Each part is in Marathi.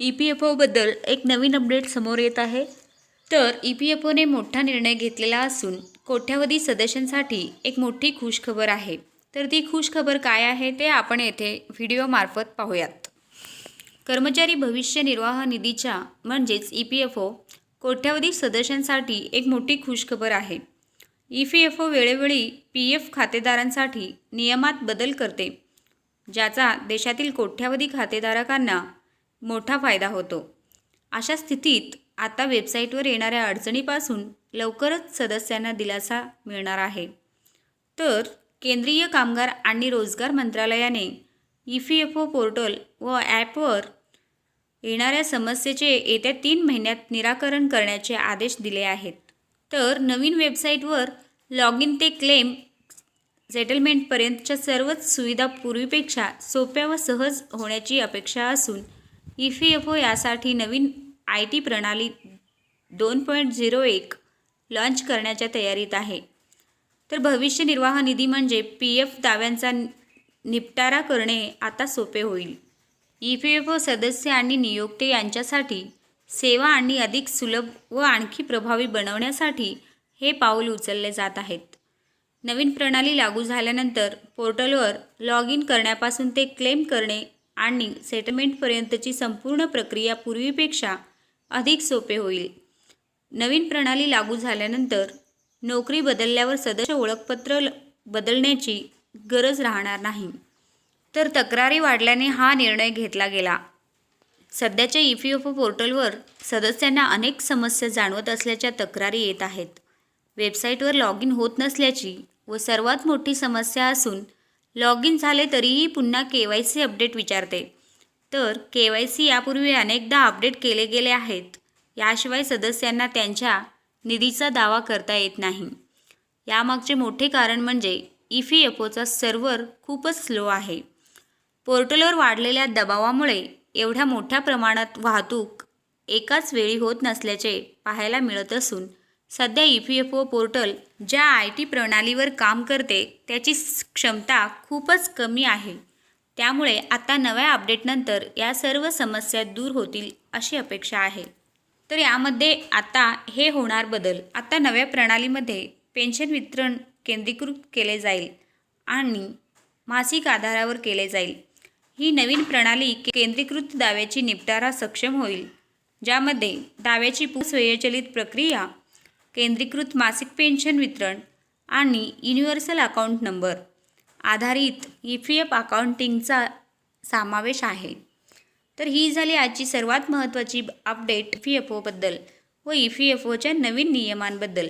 ई पी एफ ओबद्दल एक नवीन अपडेट समोर येत आहे. तर ई पी एफ ओने मोठा निर्णय घेतलेला असून कोट्यावधी सदस्यांसाठी एक मोठी खुशखबर आहे. तर ती खुशखबर काय आहे ते आपण येथे व्हिडिओमार्फत पाहूयात. कर्मचारी भविष्य निर्वाह निधीच्या म्हणजेच ई पी एफ ओ कोट्यावधी सदस्यांसाठी एक मोठी खुशखबर आहे. ई पी एफ ओ वेळोवेळी पी एफ खातेदारांसाठी नियमात बदल करते ज्याचा देशातील कोट्यावधी खातेधारकांना मोठा फायदा होतो. अशा स्थितीत आता वेबसाईटवर येणाऱ्या अडचणीपासून लवकरच सदस्यांना दिलासा मिळणार आहे. तर केंद्रीय कामगार आणि रोजगार मंत्रालयाने E P F O portal व ॲपवर येणाऱ्या समस्येचे येत्या तीन महिन्यात निराकरण करण्याचे आदेश दिले आहेत. तर नवीन वेबसाईटवर लॉग इन ते क्लेम सेटलमेंटपर्यंतच्या सर्वच सुविधा पूर्वीपेक्षा सोप्या व सहज होण्याची अपेक्षा असून ई पी एफ ओ यासाठी नवीन आय टी प्रणाली दोन पॉईंट झिरो एक लॉन्च करण्याच्या तयारीत आहे. तर भविष्य निर्वाह निधी म्हणजे पी एफ दाव्यांचा निपटारा करणे आता सोपे होईल. ई पी एफ ओ सदस्य आणि नियोक्ते यांच्यासाठी सेवा आणि अधिक सुलभ व आणखी प्रभावी बनवण्यासाठी हे पाऊल उचलले जात आहेत. नवीन प्रणाली लागू झाल्यानंतर पोर्टलवर लॉग इन करण्यापासून ते क्लेम करणे आणि सेटलमेंटपर्यंतची संपूर्ण प्रक्रिया पूर्वीपेक्षा अधिक सोपे होईल. नवीन प्रणाली लागू झाल्यानंतर नोकरी बदलल्यावर सदस्य ओळखपत्र ल- बदलण्याची गरज राहणार नाही. तर तक्रारी वाढल्याने हा निर्णय घेतला गेला. सध्याच्या ई पी एफ ओ पोर्टलवर सदस्यांना अनेक समस्या जाणवत असल्याच्या तक्रारी येत आहेत. वेबसाईटवर लॉग इन होत नसल्याची व सर्वात मोठी समस्या असून लॉग इन झाले तरीही पुन्हा के वाय सी अपडेट विचारते. तर के वाय सी यापूर्वी अनेकदा अपडेट केले गेले आहेत. याशिवाय सदस्यांना त्यांच्या निधीचा दावा करता येत नाही. यामागचे मोठे कारण म्हणजे ई पी एफ ओचा सर्व्हर खूपच स्लो आहे. पोर्टलवर वाढलेल्या दबावामुळे एवढ्या मोठ्या प्रमाणात वाहतूक एकाच वेळी होत नसल्याचे पाहायला मिळत असून सध्या E P F O portal ज्या आय टी प्रणालीवर काम करते त्याची क्षमता खूपच कमी आहे. त्यामुळे आता नव्या अपडेटनंतर या सर्व समस्या दूर होतील अशी अपेक्षा आहे. तर यामध्ये आता हे होणार बदल. आता नव्या प्रणालीमध्ये पेन्शन वितरण केंद्रीकृत केले जाईल आणि मासिक आधारावर केले जाईल. ही नवीन प्रणाली केंद्रीकृत दाव्याची निपटारा सक्षम होईल ज्यामध्ये दाव्याची पुस्वयचलित प्रक्रिया केंद्रीकृत मासिक पेन्शन वितरण आणि युनिव्हर्सल अकाउंट नंबर आधारित ई पी एफ अकाउंटिंगचा समावेश आहे. तर ही झाली आजची सर्वात महत्त्वाची अपडेट पी एफ ओबद्दल व ई पी एफ ओच्या नवीन नियमांबद्दल.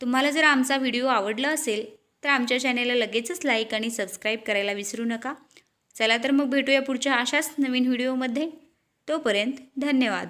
तुम्हाला जर आमचा व्हिडिओ आवडला असेल तर आमच्या चॅनेलला लगेचच लाईक आणि सबस्क्राईब करायला विसरू नका. चला तर मग भेटूया पुढच्या अशाच नवीन व्हिडिओमध्ये. तोपर्यंत धन्यवाद.